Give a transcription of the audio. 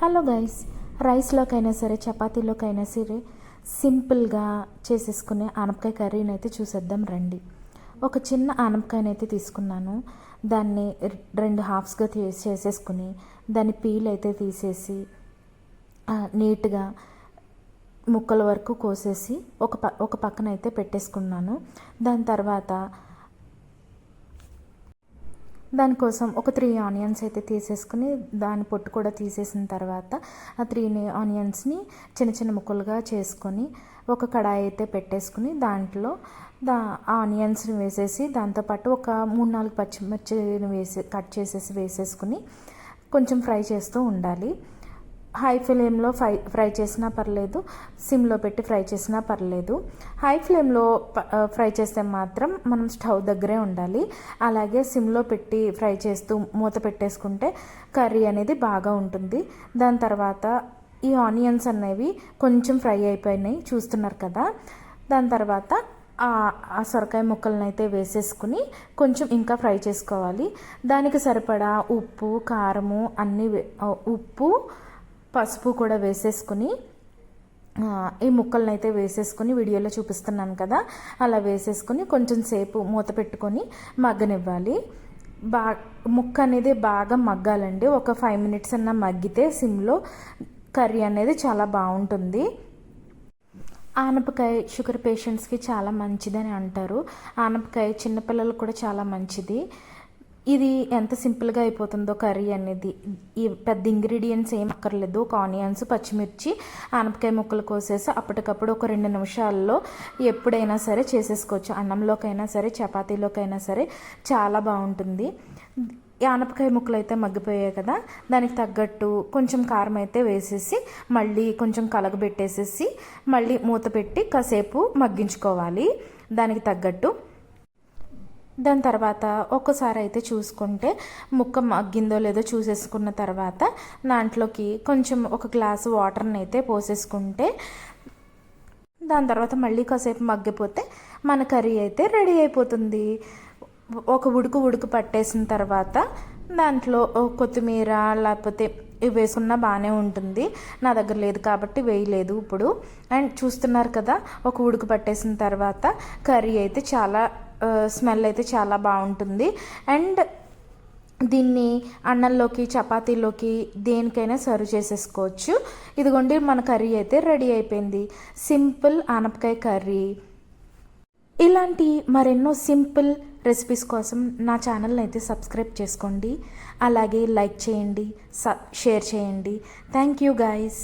Hello guys రైస్లోకైనా సరే చపాతీలోకైనా సరే సింపుల్గా చేసేసుకునే ఆనపకాయ కర్రీని అయితే చూసేద్దాం రండి. ఒక చిన్న ఆనపకాయని అయితే తీసుకున్నాను. దాన్ని రెండు హాఫ్స్గా చేసేసుకుని దాని పీల్ అయితే తీసేసి నీట్గా ముక్కల వరకు కోసేసి ఒక ప ఒక పక్కన అయితే పెట్టేసుకున్నాను. దాని తర్వాత దానికోసం ఒక త్రీ ఆనియన్స్ అయితే తీసేసుకుని దాని పొట్టు కూడా తీసేసిన తర్వాత ఆ త్రీ ఆనియన్స్ని చిన్న చిన్న ముక్కలుగా చేసుకొని ఒక కడాయి అయితే పెట్టేసుకుని దాంట్లో దా ఆనియన్స్ని వేసేసి దాంతోపాటు ఒక మూడు నాలుగు పచ్చిమిర్చిని వేసి కట్ చేసేసి వేసేసుకుని కొంచెం ఫ్రై చేస్తూ ఉండాలి. హై ఫ్లేమ్లో ఫ్రై ఫ్రై చేసినా పర్లేదు సిమ్లో పెట్టి ఫ్రై చేసినా పర్లేదు. హై ఫ్లేమ్లో ఫ్రై చేస్తే మాత్రం మనం స్టవ్ దగ్గరే ఉండాలి. అలాగే సిమ్లో పెట్టి ఫ్రై చేస్తూ మూత పెట్టేసుకుంటే కర్రీ అనేది బాగా ఉంటుంది. దాని తర్వాత ఈ ఆనియన్స్ అనేవి కొంచెం ఫ్రై అయిపోయినాయి చూస్తున్నారు కదా. దాని తర్వాత ఆ సొరకాయ ముక్కలను అయితే వేసేసుకుని కొంచెం ఇంకా ఫ్రై చేసుకోవాలి. దానికి సరిపడా ఉప్పు కారము అన్నీ ఉప్పు పసుపు కూడా వేసేసుకుని ఈ ముక్కలను అయితే వేసేసుకుని వీడియోలో చూపిస్తున్నాను కదా అలా వేసేసుకుని కొంచెం సేపు మూత పెట్టుకొని మగ్గనివ్వాలి. బా ముక్క అనేది బాగా మగ్గాలండి. ఒక ఫైవ్ మినిట్స్ అన్న మగ్గితే సిమ్లో కర్రీ అనేది చాలా బాగుంటుంది. ఆనపకాయ షుగర్ పేషెంట్స్కి చాలా మంచిదని అంటారు. ఆనపకాయ చిన్నపిల్లలకు కూడా చాలా మంచిది. ఇది ఎంత సింపుల్గా అయిపోతుందో కర్రీ అనేది. ఈ పెద్ద ఇంగ్రీడియంట్స్ ఏం అక్కర్లేదు. ఒక ఆనియన్స్ పచ్చిమిర్చి ఆనపకాయ ముక్కలు కోసేసి అప్పటికప్పుడు ఒక రెండు నిమిషాల్లో ఎప్పుడైనా సరే చేసేసుకోవచ్చు. అన్నంలోకైనా సరే చపాతీలోకైనా సరే చాలా బాగుంటుంది. ఆనపకాయ ముక్కలు అయితే మగ్గిపోయాయి కదా. దానికి తగ్గట్టు కొంచెం కారం అయితే వేసేసి మళ్ళీ కొంచెం కలగబెట్టేసేసి మళ్ళీ మూత పెట్టి కాసేపు మగ్గించుకోవాలి. దానికి తగ్గట్టు దాని తర్వాత ఒక్కసారి అయితే చూసుకుంటే ముక్క మగ్గిందో లేదో చూసేసుకున్న తర్వాత దాంట్లోకి కొంచెం ఒక గ్లాసు వాటర్ని అయితే పోసేసుకుంటే దాని తర్వాత మళ్ళీ కాసేపు మగ్గిపోతే మన కర్రీ అయితే రెడీ అయిపోతుంది. ఒక ఉడుకు ఉడుకు పట్టేసిన తర్వాత దాంట్లో కొత్తిమీర లేకపోతే ఇవి వేసుకున్నా బాగానే ఉంటుంది. నా దగ్గర లేదు కాబట్టి వేయలేదు ఇప్పుడు. అండ్ చూస్తున్నారు కదా ఒక ఉడుకు పట్టేసిన తర్వాత కర్రీ అయితే చాలా స్మెల్ అయితే చాలా బాగుంటుంది. అండ్ దీన్ని అన్నంలోకి చపాతీలోకి దేనికైనా సర్వ్ చేసేసుకోవచ్చు. ఇదిగోండి మన కర్రీ అయితే రెడీ అయిపోయింది. సింపుల్ ఆనపకాయ కర్రీ. ఇలాంటి మరెన్నో సింపుల్ రెసిపీస్ కోసం నా ఛానల్ని అయితే సబ్స్క్రైబ్ చేసుకోండి. అలాగే లైక్ చేయండి స షేర్ చేయండి. Thank you guys.